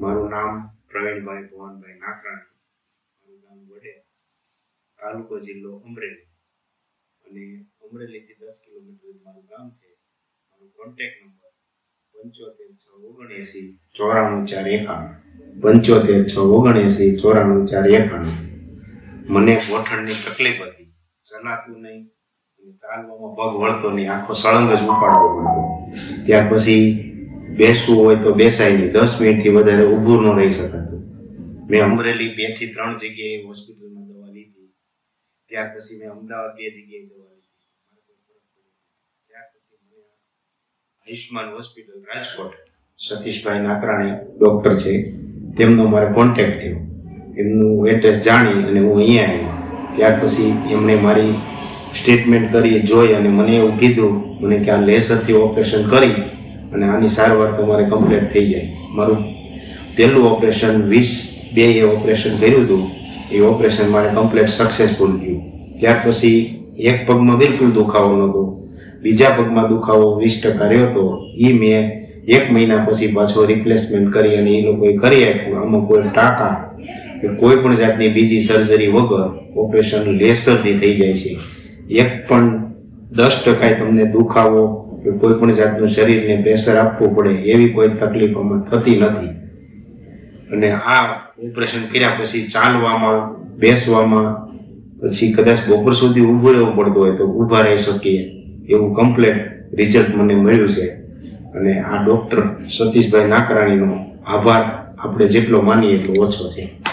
મારું નામ પ્રવીણભાઈ ભુવનભાઈ નાકરાણી. મારું ગામ વડે તાલુકો જિલ્લો અમરેલી. અને અમરેલીથી દસ કિલોમીટર મારું ગામ છે, મારો કોન્ટેક્ટ નંબર પંચોતેર છ ઓગણએંસી ચોરાણું ચાર એકાણું. પંચોતેર છ ઓગણએંસી ચોરાણું ચાર એકાણું. મને ગોઠણની તકલીફ હતી ચલાતું નહીં ચાલવામાં પગ વળતો નહીં, આખો સળંગ જ ઉપાડવો પડતો. ત્યાર પછી બેસવું હોય તો બેસાય નહીં. દસ મિનિટથી વધારે ઊભું ન રહી શકાતું. મેં અમરેલી બેથી ત્રણ જગ્યાએ હોસ્પિટલમાં દવા લીધી. ત્યાર પછી મેં અમદાવાદ બે જગ્યાએ દવા લીધી. ત્યાર પછી મને આયુષ્માન હોસ્પિટલ રાજકોટ સતીશભાઈ નાકરાણી ડૉક્ટર છે. તેમનો મારે કોન્ટેક્ટ થયો. એમનું એડ્રેસ જાણી અને હું અહીંયા આવ્યો. ત્યાર પછી એમણે મારી સ્ટેટમેન્ટ કરી, જોઈ અને મને એવું કીધું, મને કે આ લેસરથી ઓપરેશન કરી અને આની સારવાર તમારે કમ્પ્લીટ થઈ જાય. મારું પહેલું ઓપરેશન વીસ બે એ ઓપરેશન કર્યું હતું. એ ઓપરેશન મારે કમ્પ્લીટ સક્સેસફુલ ગયું ત્યાર પછી એક પગમાં બિલકુલ દુખાવો નહોતો. બીજા પગમાં દુખાવો વીસ ટકા રહ્યો હતો એ મેં એક મહિના પછી પાછો રિપ્લેસમેન્ટ કરી અને એ લોકોએ કરી આપ્યું. આમાં કોઈ ટાંકા કે કોઈ પણ જાતની બીજી સર્જરી વગર ઓપરેશન લેસરથી થઈ જાય છે. એક પણ દસ ટકા તમને દુખાવો કે કોઈ પણ જાતનું શરીરને પ્રેશર આપવું પડે, એવી કોઈ તકલીફોમાં થતી નથી. અને આ ઓપરેશન કર્યા પછી ચાલવામાં, બેસવામાં, પછી કદાચ બપોર સુધી ઊભું રહેવું પડતું હોય તો ઊભા રહી શકીએ એવું કમ્પ્લેટ રિઝલ્ટ મને મળ્યું છે. અને આ ડૉક્ટર સતીશભાઈ નાકરાણીનો આભાર આપણે જેટલો માનીએ એટલો ઓછો છે.